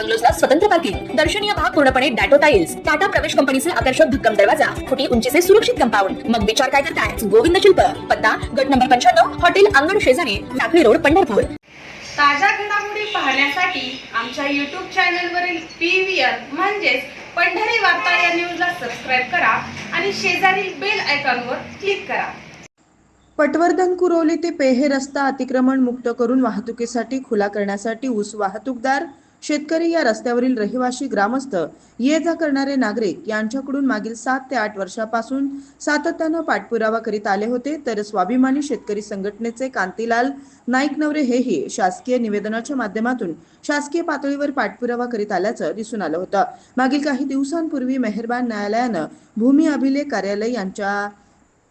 बंगलोजला स्वतंत्र पार्किंग दर्शनीय भाग पूर्णपणे डॅटो टाईल्स टाटा प्रवेश कंपनीचे आकर्षक भक्कम दरवाजा. फुटी उंचीचे सुरक्षित कंपाऊंड. मग विचार काय करताय? गोविंद शिल्प. पत्ता गट नंबर पंच्याण्णव हॉटेल अंगण शेजारी टाकळी रोड पंढरपूर. ताज्या घडामोडी पाहण्यासाठी आमच्या यूट्यूब चॅनलवरील पी व्ही आर म्हणजेच पंढरी वार्ता या न्यूजला सबस्क्राईब करा आणि शेजारील बेल आयकॉनवर क्लिक करा. पटवर्धन कुरोली ते पेहे रस्ता अतिक्रमण मुक्त करून वाहतुकीसाठी खुला करण्यासाठी ऊस वाहतूकदार शेतकरी या रस्त्यावरील रहिवासी ग्रामस्थ ये जा करणारे नागरिक यांच्याकडून मागील सात ते आठ वर्षापासून सातत्यानं पाठपुरावा करीत आले होते तर स्वाभिमानी शेतकरी संघटनेचे कांतीलाल नाईक नवरे हेही शासकीय निवेदनाच्या माध्यमातून शासकीय पातळीवर पाठपुरावा करीत आल्याचं दिसून आलं होतं. मागील काही दिवसांपूर्वी मेहरबान न्यायालयानं भूमी अभिलेख कार्यालय यांच्या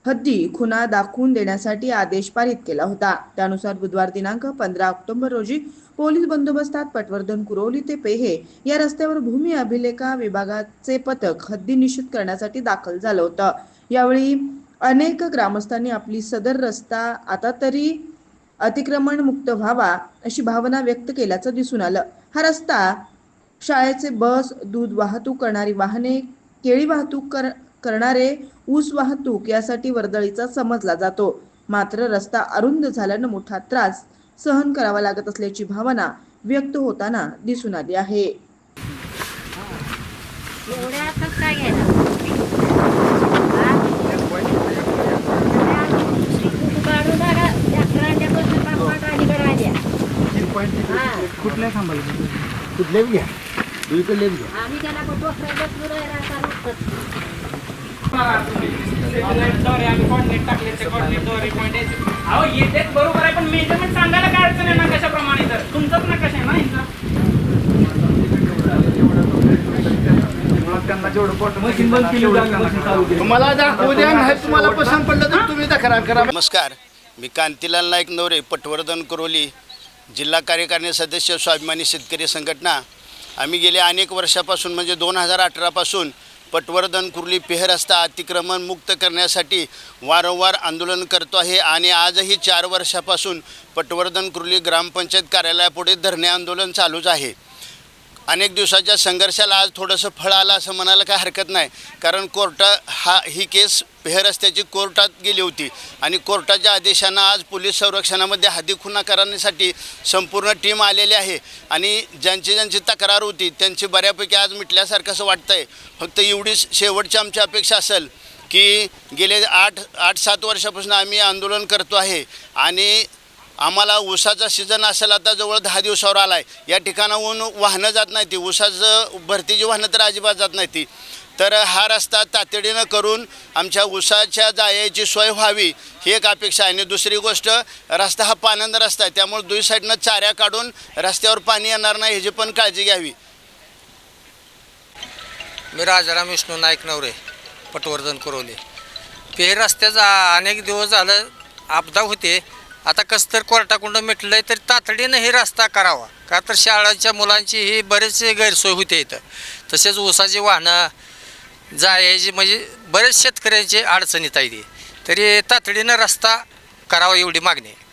हद्दी खुना दाखवून देण्यासाठी आदेश पारित केला होता. त्यानुसार बुधवार दिनांक पंधरा ऑक्टोबर रोजी पोलीस बंदोबस्तात पटवर्धन कुरवली ते पेहे या रस्त्यावर भूमी अभिलेखा विभागाचे पथक हद्दी निश्चित करण्यासाठी दाखल झालं होतं. यावेळी अनेक ग्रामस्थांनी आपली सदर रस्ता आता तरी अतिक्रमण मुक्त व्हावा अशी भावना व्यक्त केल्याचं दिसून आलं. हा रस्ता शाळेचे बस दूध वाहतूक करणारी वाहने केळी वाहतूक कर करणारे ऊस वाहतूक यासाठी वर्दळीचा समजला जातो. मात्र रस्ता अरुंद झाल्यानं मोठा त्रास सहन करावा लागत असल्याची भावना व्यक्त होताना दिसून आली आहे. कुठल्या थांबायला? कुठले घ्या दुईकडले आम्ही अहो बरोबर आहे पण मेजरमेंट सांगायला काय अडचण आहे तर ना यांचा तुम्हाला दाखवू द्या नाही तुम्हाला पसंत पडलं तर तुम्ही तक्रार करा नमस्कार. मी कांतीलाल नाईक नवरे पटवर्धन कुरोली जिल्हा कार्यकारिणी सदस्य स्वाभिमानी शेतकरी संघटना. आम्ही गेल्या अनेक वर्षापासून म्हणजे दोन हजार अठरापासून पटवर्धन कुर्ली पेहरस्ता अतिक्रमण मुक्त करण्यासाठी वारंवार आंदोलन करतो आहे आणि आजही चार वर्षापासून पटवर्धन कुर्ली ग्रामपंचायत कार्यालयापुढे धरणे आंदोलन चालूच आहे. अनेक दिवसाच्या संघर्षाला आज थोडंसं फळ आलं असं म्हणायला काही हरकत नाही. कारण कोर्टा हा ही केस पेहरस्त्याची कोर्टात गेली होती. आणि कोर्टाच्या आदेशानं आज पोलीस संरक्षणामध्ये हद्दी खुना करण्यासाठी संपूर्ण टीम आलेली आहे. आणि ज्यांची ज्यांची तक्रार होती त्यांची बऱ्यापैकी आज मिटल्यासारखं असं वाटतं आहे फक्त एवढीच शेवटची आमची अपेक्षा असेल की गेले आठ आठ सात वर्षापासून आम्ही आंदोलन करतो आहे. आणि आम्हाला ऊसाचा सीझन असेल आता जवळ दहा दिवसावर आला आहे या ठिकाणाहून वाहनं जात नाही ती ऊसाचं भरतीची वाहनं तर अजिबात जात नाही ती तर हा रस्ता तातडीनं करून आमच्या ऊसाच्या जायची सोय व्हावी ही एक अपेक्षा आहे. आणि दुसरी गोष्ट रस्ता हा पानंद रस्ता आहे. त्यामुळे दुई साईडनं चाऱ्या काढून रस्त्यावर पाणी येणार नाही ह्याची पण काळजी घ्यावी. मी राजाराम विष्णू नाईक नवरे पटवर्धन कुरवले ते रस्त्याचा अनेक दिवस झालं आपदा होते. आता कसं तर कोर्टाकुंड मिटलंय तर तातडीनं हे रस्ता करावा. का तर शाळांच्या मुलांची ही बरेचसे गैरसोय होते इथं. तसेच ऊसाची वाहनं जायची म्हणजे बरेच शेतकऱ्यांची अडचणीत आहे ती. तरी तातडीनं रस्ता करावा एवढी मागणी आहे.